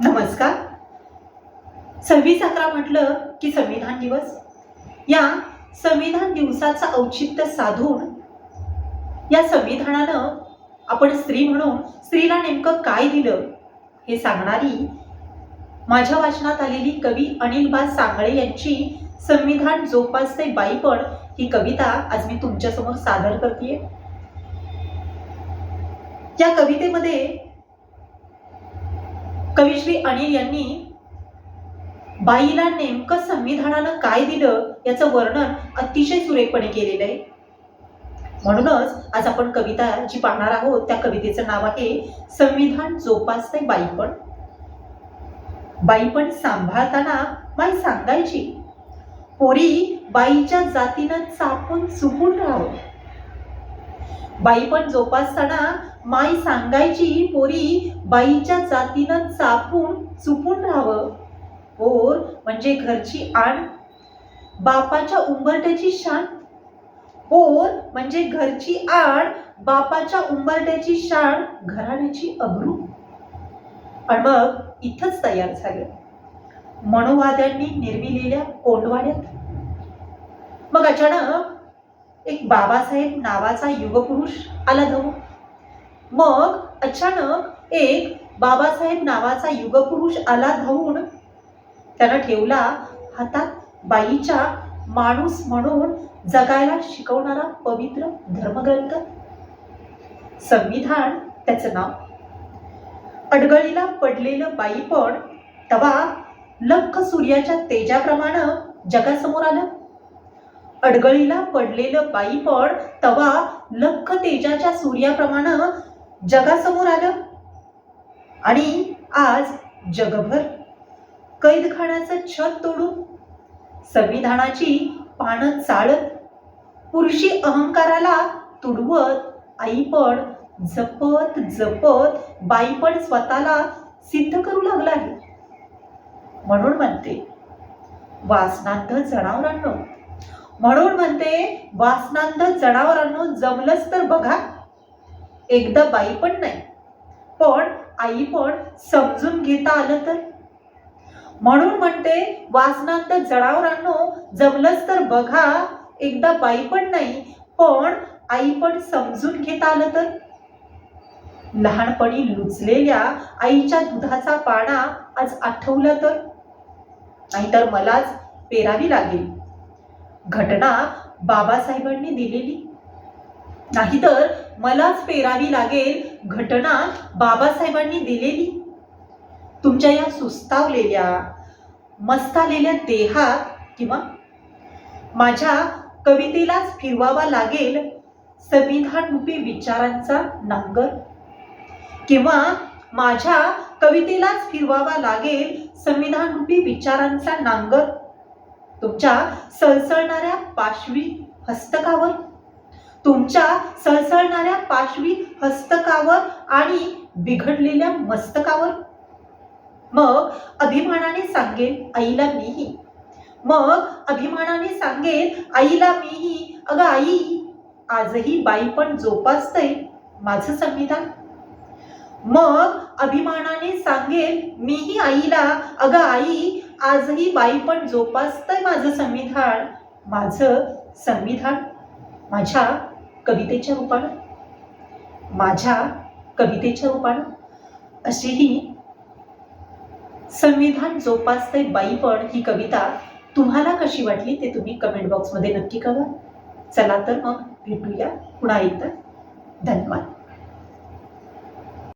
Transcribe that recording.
नमस्कार. सव्वीस अकरा म्हटलं की संविधान दिवस. या संविधान दिवसाचं औचित्य साधून या संविधानानं आपण स्त्री म्हणून स्त्रीला नेमकं काय दिलं हे सांगणारी माझ्या वाचनात आलेली कवी अनिल बा सांगळे यांची संविधान जोपासते बाईपण ही कविता आज मी तुमच्यासमोर सादर करते या कवितेमध्ये कविश्री अनिल यांनी बाईला नेमकं संविधानानं काय दिलं याचं वर्णन अतिशय सुरेखपणे केलेलं आहे. म्हणूनच आज आपण कविता जी पाहणार आहोत त्या कवितेचं नाव आहे संविधान जोपासते बाईपण. बाईपण सांभाळताना माई सांगायची पोरी बाईच्या जातीनं चापून चुपून राहावं. बाई पण जोपासताना माई सांगायची पोरी बाईच्या जातीनं चापून चुपून राहावं. पोर म्हणजे घरची आण बापाच्या उंबरट्याची शान. पोर म्हणजे घरची आण बापाच्या उंबरट्याची शान घराण्याची अब्रू. आणि मग इथंच तयार झालं. मनोवाद्यांनी निर्मिलेल्या कोंडवाड्यात. मग अचानक एक बाबासाहेब नावाचा युगपुरुष आला धावून मग अचानक एक बाबासाहेब नावाचा युगपुरुष आला धावून त्यानं ठेवला हातात बाईच्या माणूस म्हणून जगायला शिकवणारा पवित्र धर्मग्रंथ. संविधान त्याचं नाव. अडगळीला पडलेलं बाईपण तवा लख सूर्याच्या तेजाप्रमाणे जगासमोर आलं. अडगळीला पडलेलं बाईपण तवा लख तेजाच्या सूर्याप्रमाणे जगासमोर आलं. आणि आज जगभर कैदखानाचं छत तोडून संविधानाची पानं चाळत पुरुषी अहंकाराला तुडवत आईपण जपत जपत बाईपण स्वतःला सिद्ध करू लागला आहे म्हणून म्हणते वासनांत जनावरांनो म्हणून म्हणते वासनांध जनावरांनो जमलंच तर बघा. एकदा बाई पण नाही. पण आई पण समजून घेता आलं तर. म्हणून म्हणते वासनांत जनावरांनो जमलंच तर बघा. एकदा बाई पण नाही पण आई पण समजून घेता आलं तर. लहानपणी लुचलेल्या आईच्या दुधाचा पाणा आज आठवला तर. नाहीतर मलाच पेरावी लागेल. घटना बाबासाहेबांनी दिलेली. नाहीतर मलाच पेरावी लागेल घटना बाबासाहेबांनी दिलेली. तुमच्या या सुस्तावलेल्या मस्तालेल्या देहात किंवा माझ्या कवितेलाच फिरवावा लागेल संविधानरूपी विचारांचा नांगर. किंवा माझ्या कवितेलाच फिरवावा लागेल संविधानरूपी विचारांचा नांगर. तुमच्या सळसळणाऱ्या पाशवी हस्तकावर. तुमच्या सळसळणाऱ्या पाशवी हस्तकावर आणि बिघडलेल्या मस्तकावर. मग अभिमानाने सांगेल आईला मीही. मग अभिमानाने सांगेल आईला मीही. अगं आई आजही बाई पण जोपासतय माझं संविधान. मग अभिमानाने सांगेल मीही आईला. अगं आई आजही बाई पण जोपासतंय माझं संविधान. माझं संविधान माझ्या कवितेच्या रूपानं. माझ्या कवितेच्या रूपानं. अशीही संविधान जोपासते बाईपण ही कविता तुम्हाला कशी वाटली ते तुम्ही कमेंट बॉक्समध्ये नक्की कळवा. चला तर मग भेटूया पुन्हा एकदा. धन्यवाद.